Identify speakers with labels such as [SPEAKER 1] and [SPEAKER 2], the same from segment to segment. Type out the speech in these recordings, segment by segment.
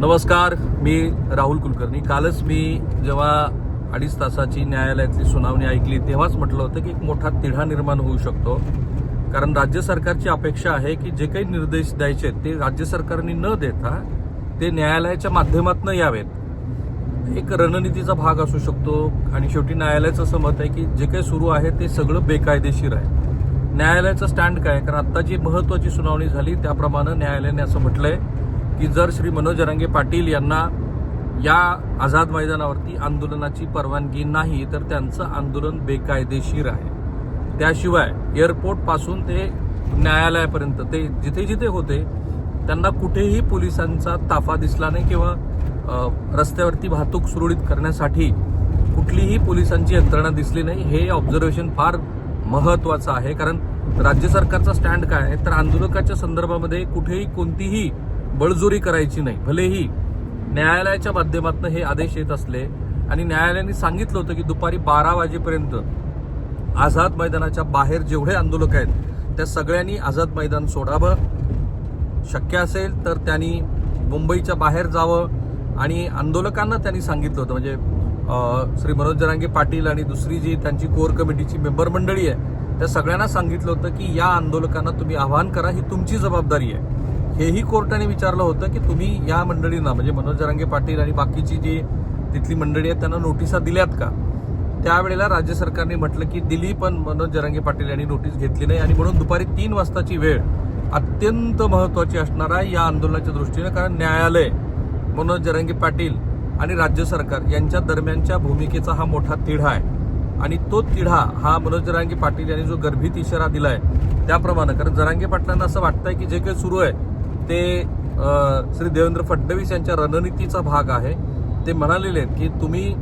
[SPEAKER 1] नमस्कार मी राहुल कुलकर्णी. कालच मी जेव्हा अडीच तासाची न्यायालयातली सुनावणी ऐकली तेव्हाच म्हटलं होतं की एक मोठा तिढा निर्माण होऊ शकतो. कारण राज्य सरकारची अपेक्षा आहे की जे काही निर्देश द्यायचे आहेत ते राज्य सरकारने न देता ते न्यायालयाच्या माध्यमातून यावेत. एक रणनीतीचा भाग असू शकतो आणि शेवटी न्यायालयाचं असं मत आहे की जे काही सुरू आहे ते सगळं बेकायदेशीर आहे. न्यायालयाचं स्टँड काय? कारण आत्ता जी महत्वाची सुनावणी झाली त्याप्रमाणे न्यायालयाने असं म्हटलंय की जर श्री मनोज रंगे पाटील यांना या आझाद मैदानावरती आंदोलनाची परवानगी नाही तर त्यांचं आंदोलन बेकायदेशीर आहे. त्याशिवाय एअरपोर्टपासून ते न्यायालयापर्यंत ते जिथे जिथे होते त्यांना कुठेही पोलिसांचा ताफा दिसला नाही किंवा रस्त्यावरती वाहतूक सुरळीत करण्यासाठी कुठलीही पोलिसांची यंत्रणा दिसली नाही. हे ऑब्झर्वेशन फार महत्त्वाचं आहे कारण राज्य सरकारचा स्टँड काय आहे? तर आंदोलकाच्या संदर्भामध्ये कुठेही कोणतीही बळजोरी करायची नाही. भलेही न्यायालयाच्या माध्यमातून हे आदेश येत असले आणि न्यायालयाने सांगितलं होतं की दुपारी बारा वाजेपर्यंत आझाद मैदानाच्या बाहेर जेवढे आंदोलक आहेत त्या सगळ्यांनी आझाद मैदान सोडावं. शक्य असेल तर त्यांनी मुंबईच्या बाहेर जावं आणि आंदोलकांना त्यांनी सांगितलं होतं. म्हणजे श्री मनोज जरांगे पाटील आणि दुसरी जी त्यांची कोर कमिटीची मेंबर मंडळी आहे त्या सगळ्यांना सांगितलं होतं की या आंदोलकांना तुम्ही आवाहन करा ही तुमची जबाबदारी आहे. हेही कोर्टाने विचारलं होतं की तुम्ही या मंडळींना म्हणजे मनोज जरांगे पाटील आणि बाकीची जी तिथली मंडळी आहेत त्यांना नोटिसा दिल्यात का? त्यावेळेला राज्य सरकारने म्हटलं की दिली पण मनोज जरांगे पाटील यांनी नोटीस घेतली नाही. आणि म्हणून दुपारी तीन वाजताची वेळ अत्यंत महत्वाची असणार आहे या आंदोलनाच्या दृष्टीनं कारण न्यायालय मनोज जरांगे पाटील आणि राज्य सरकार यांच्या दरम्यानच्या भूमिकेचा हा मोठा तिढा आहे. आणि तो तिढा हा मनोज जरांगे पाटील यांनी जो गर्भित इशारा दिलाय त्याप्रमाणे कारण जरांगे पाटलांना असं वाटतंय की जे काही सुरू आहे ते श्री देवेंद्र फडणवीस यांच्या रणनीतीचा भाग आहे. ते म्हणालेले आहेत की तुम्ही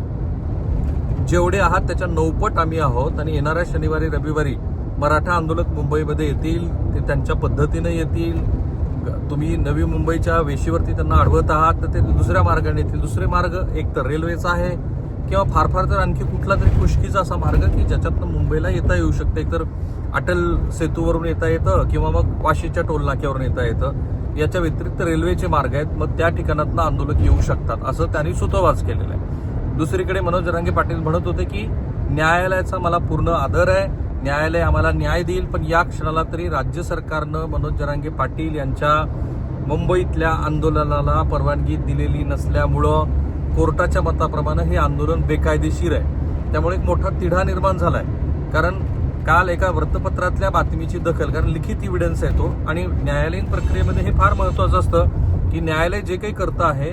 [SPEAKER 1] जेवढे आहात त्याच्या नौपट आम्ही आहोत आणि येणाऱ्या शनिवारी रविवारी मराठा आंदोलक मुंबईमध्ये येतील ते त्यांच्या पद्धतीने येतील. तुम्ही नवी मुंबईच्या वेशीवरती त्यांना अडवत आहात तर ते दुसऱ्या मार्गाने येतील. दुसरे मार्ग एक तर रेल्वेचा आहे किंवा फार फार तर आणखी कुठला तरी खुशकीचा असा मार्ग की ज्याच्यातनं मुंबईला येता येऊ शकते. एकतर अटल सेतूवरून येता येतं किंवा मग वाशीच्या टोल नाक्यावरून येता येतं. याच्या व्यतिरिक्त रेल्वेचे मार्ग आहेत. मग त्या ठिकाणातनं आंदोलक येऊ शकतात असं त्यांनी सुतोवाच केलेलं आहे. दुसरीकडे मनोज जरांगे पाटील म्हणत होते की न्यायालयाचा मला पूर्ण आदर आहे. न्यायालय आम्हाला न्याय देईल पण या क्षणाला तरी राज्य सरकारनं मनोज जरांगे पाटील यांच्या मुंबईतल्या आंदोलनाला परवानगी दिलेली नसल्यामुळं कोर्टाच्या मताप्रमाणे हे आंदोलन बेकायदेशीर आहे. त्यामुळे एक मोठा तिढा निर्माण झाला आहे कारण काल एका वृत्तपत्रातल्या बातमीची दखल कारण लिखित इव्हिडन्स आहे तो आणि न्यायालयीन प्रक्रियेमध्ये हे फार महत्वाचं असतं की न्यायालय जे काही करतं आहे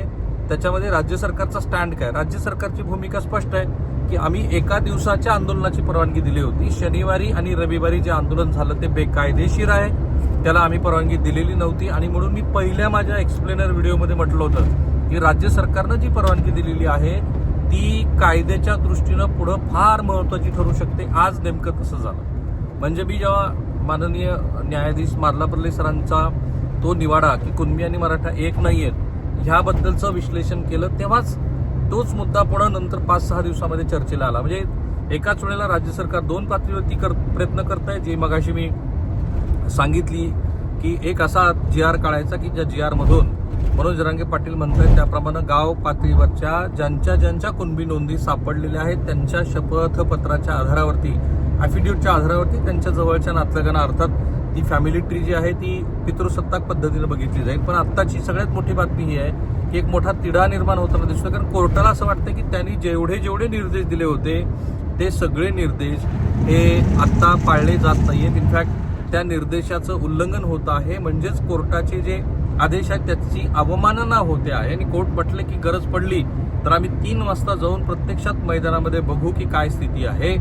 [SPEAKER 1] त्याच्यामध्ये राज्य सरकारचा स्टँड काय? राज्य सरकारची भूमिका स्पष्ट आहे की आम्ही एका दिवसाच्या आंदोलनाची परवानगी दिली होती. शनिवारी आणि रविवारी जे आंदोलन झालं ते बेकायदेशीर आहे. त्याला आम्ही परवानगी दिलेली नव्हती आणि म्हणून मी पहिल्या माझ्या एक्सप्लेनर व्हिडिओमध्ये म्हटलं होतं की राज्य सरकारनं जी परवानगी दिलेली आहे ती कायद्याच्या दृष्टीनं पुढं फार महत्वाची ठरू शकते. आज नेमकं तसं झालं? म्हणजे मी जेव्हा माननीय न्यायाधीश मार्लापर्ले सरांचा तो निवाडा की कुणबी आणि मराठा एक नाही आहेत ह्याबद्दलचं विश्लेषण केलं तेव्हाच तोच मुद्दा पुढं नंतर पाच सहा दिवसामध्ये चर्चेला आला. म्हणजे एकाच वेळेला राज्य सरकार दोन पातळीवरती कर प्रयत्न करत आहे जी मगाशी मी सांगितली की एक असा जी आर काढायचा की ज्या जी आरमधून मनोज जरांगे पाटील म्हणतात त्याप्रमाणे गाव पातळीवरच्या ज्यांच्या ज्यांच्या कुणबी नोंदी सापडलेल्या आहेत त्यांच्या शपथपत्राच्या आधारावरती ॲफिड्यूटच्या आधारावरती त्यांच्या जवळच्या नातलगांना अर्थात ती फॅमिली ट्री जी आहे ती पितृसत्ताक पद्धतीने बघितली जाईल. पण आत्ताची सगळ्यात मोठी बातमी ही आहे की एक मोठा तिढा निर्माण होताना दिसतो कारण कोर्टाला असं वाटतं की त्यांनी जेवढे जेवढे निर्देश दिले होते ते सगळे निर्देश हे आत्ता पाळले जात नाही आहेत इनफॅक्ट त्या निर्देशाचं उल्लंघन होत आहे. म्हणजेच कोर्टाचे जे आदेशात त्याची अवमानना होते आहे. आणि कोर्ट म्हटले की गरज पडली तर आम्ही तीन वाजता जाऊन प्रत्यक्षात मैदानामध्ये बघू की काय स्थिती आहे.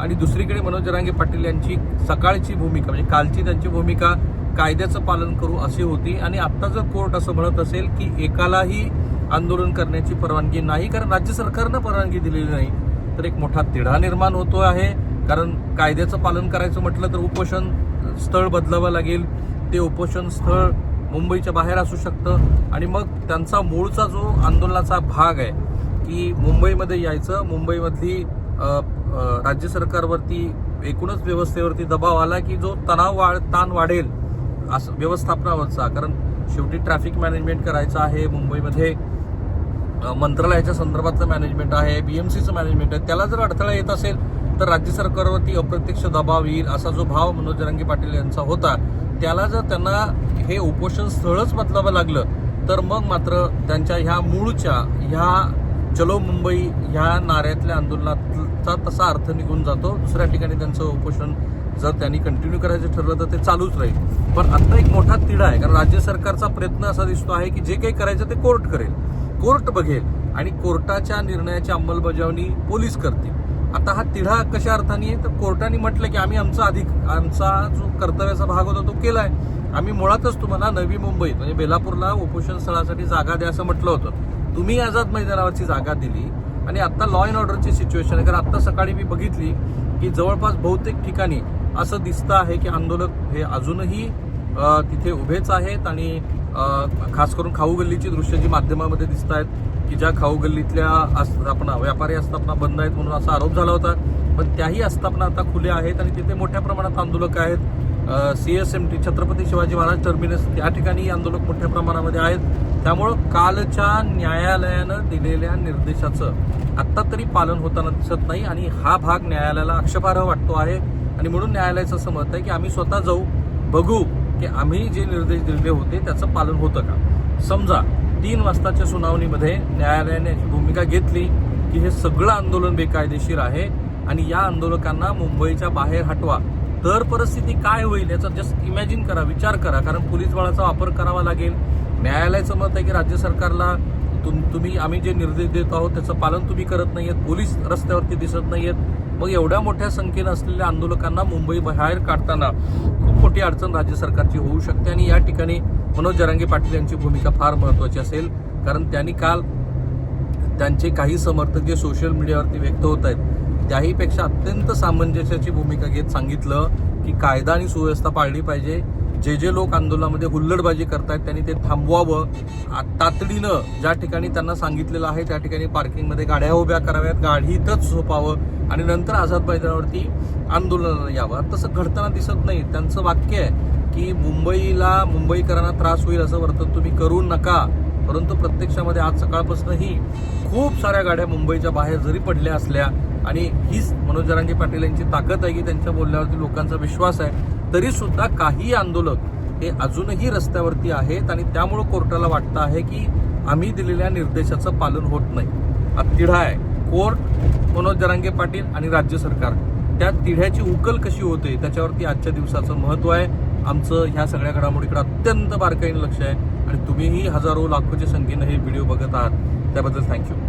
[SPEAKER 1] आणि दुसरीकडे मनोज जरांगे पाटील यांची सकाळची भूमिका म्हणजे कालची त्यांची भूमिका कायद्याचं पालन करू अशी होती. आणि आत्ता जर कोर्ट असं म्हणत असेल की एकालाही आंदोलन करण्याची परवानगी नाही कारण राज्य सरकारनं परवानगी दिलेली नाही तर एक मोठा तिढा निर्माण होतो आहे. कारण कायद्याचं पालन करायचं म्हटलं तर उपोषण स्थळ बदलावं लागेल. ते उपोषण स्थळ मुंबईच्या बाहेर असू शकतं. आणि मग त्यांचा मूळचा जो आंदोलनाचा भाग आहे की मुंबईमध्ये यायचं मुंबईमधली राज्य सरकारवरती एकूणच व्यवस्थेवरती दबाव आला की जो तणाव वाढ ताण वाढेल असं व्यवस्थापनावरचा. कारण शेवटी ट्रॅफिक मॅनेजमेंट करायचं आहे मुंबईमध्ये मंत्रालयाच्या संदर्भातलं मॅनेजमेंट आहे बी एम सीचं मॅनेजमेंट आहे. त्याला जर अडथळा येत असेल तर राज्य सरकारवरती अप्रत्यक्ष दबाव येईल असा जो भाव मनोज जरांगे पाटील यांचा होता त्याला जर त्यांना हे उपोषण स्थळच बदलावं लागलं तर मग मात्र त्यांच्या ह्या मूळच्या ह्या चलो मुंबई ह्या नाऱ्यातल्या आंदोलनाचा तसा अर्थ निघून जातो. दुसऱ्या ठिकाणी त्यांचं उपोषण जर त्यांनी कंटिन्यू करायचं ठरलं तर ते चालूच राहील. पण आता एक मोठा तिढा आहे कारण राज्य सरकारचा प्रयत्न असा दिसतो आहे की जे काही करायचं ते कोर्ट करेल. कोर्ट बघेल आणि कोर्टाच्या निर्णयाची अंमलबजावणी पोलीस करतील. आता हा तिढा कशा अर्थाने आहे? तर कोर्टाने म्हटलं की आम्ही आमचा अधिक आमचा जो कर्तव्याचा भाग होता तो केलाय. आम्ही मुळातच तुम्हाला नवी मुंबईत म्हणजे बेलापूरला उपोषण स्थळासाठी जागा द्या असं म्हटलं होतं. तुम्ही आझाद मैदानावरची जागा दिली आणि आत्ता लॉ अँड ऑर्डरची सिच्युएशन आहे. कारण आत्ता सकाळी मी बघितली की जवळपास बहुतेक ठिकाणी असं दिसतं आहे की आंदोलक हे अजूनही तिथे उभेच आहेत आणि खास करून खाऊ गल्लीची दृश्य जी माध्यमामध्ये दिसत आहेत की ज्या खाऊ गल्लीतल्या आस्थापना व्यापारी आस्थापना बंद आहेत म्हणून असा आरोप झाला होता. पण त्याही आस्थापना आता खुल्या आहेत आणि तिथे मोठ्या प्रमाणात आंदोलक आहेत. C S M T Chhatrapati Shivaji Maharaj terminus या ठिकाणी आंदोलक मोठ्या प्रमाणामध्ये आहेत. त्यामुळं कालच्या न्यायालयानं दिलेल्या निर्देशाचं आत्ता तरी पालन होताना दिसत नाही आणि हा भाग न्यायालयाला आक्षेपार्ह वाटतो आहे. आणि म्हणून न्यायालयाचं असं मत आहे की आम्ही स्वतः जाऊ बघू की आम्ही जे निर्देश दिले होते त्याचं पालन होतं का? समजा तीन वाजताच्या सुनावणीमध्ये न्यायालयाने भूमिका घेतली की हे सगळं आंदोलन बेकायदेशीर आहे आणि या आंदोलकांना मुंबईच्या बाहेर हटवा. तर परिस्थिती काय होईल याचा जस्ट इमॅजिन करा विचार करा कारण पोलीस बळाचा वापर करावा लागेल. न्यायालयाचं मत आहे की राज्य सरकारला तुम तुम्ही आम्ही जे निर्देश देत आहोत त्याचं पालन तुम्ही करत नाही आहेत पोलीस रस्त्यावरती दिसत नाही आहेत मग एवढ्या मोठ्या संख्येनं असलेल्या आंदोलकांना मुंबई बाहेर काढताना खूप मोठी अडचण राज्य सरकारची होऊ शकते आणि या ठिकाणी मनोज जरांगे पाटील यांची भूमिका फार महत्वाची असेल कारण त्यांनी काल त्यांचे काही समर्थक जे सोशल मीडियावरती व्यक्त होत आहेत त्याहीपेक्षा अत्यंत सामंजस्याची भूमिका घेत सांगितलं की कायदा आणि सुव्यवस्था पाळली पाहिजे. जे जे लोक आंदोलनामध्ये हुल्लडबाजी करतायत त्यांनी ते थांबवावं. आ- तातडीनं ज्या ठिकाणी त्यांना सांगितलेलं आहे त्या ठिकाणी पार्किंगमध्ये गाड्या उभ्या कराव्यात गाडीतच झोपावं आणि नंतर आझाद मैदानावरती आंदोलनाला यावं. तसं घडताना दिसत नाही. त्यांचं वाक्य आहे की मुंबईला मुंबईकरांना त्रास होईल असं वर्तन तुम्ही करू नका. परंतु प्रत्यक्षामध्ये आज सकाळपासूनही खूप साऱ्या गाड्या मुंबईच्या बाहेर जरी पडल्या असल्या आणि हीच मनोज जरांगे पाटील यांची ताकद आहे की त्यांच्या बोलण्यावरती लोकांचा विश्वास आहे. तरी सुद्धा काही आंदोलक हे अजूनही रस्त्यावरती आहेत आणि त्यामुळं कोर्टाला वाटतं आहे की आम्ही दिलेल्या निर्देशाचं पालन होत नाही. हा तिढा आहे. कोर्ट मनोज जरांगे पाटील आणि राज्य सरकार. त्या तिढ्याची उकल कशी होते त्याच्यावरती आजच्या दिवसाचं महत्त्व आहे. आमचं ह्या सगळ्या घडामोडीकडे अत्यंत बारकाईनं लक्ष आहे. आणि तुम्हीही हजारो लाखोच्या संख्येनं हे व्हिडिओ बघत आहात. त्याबद्दल थँक्यू.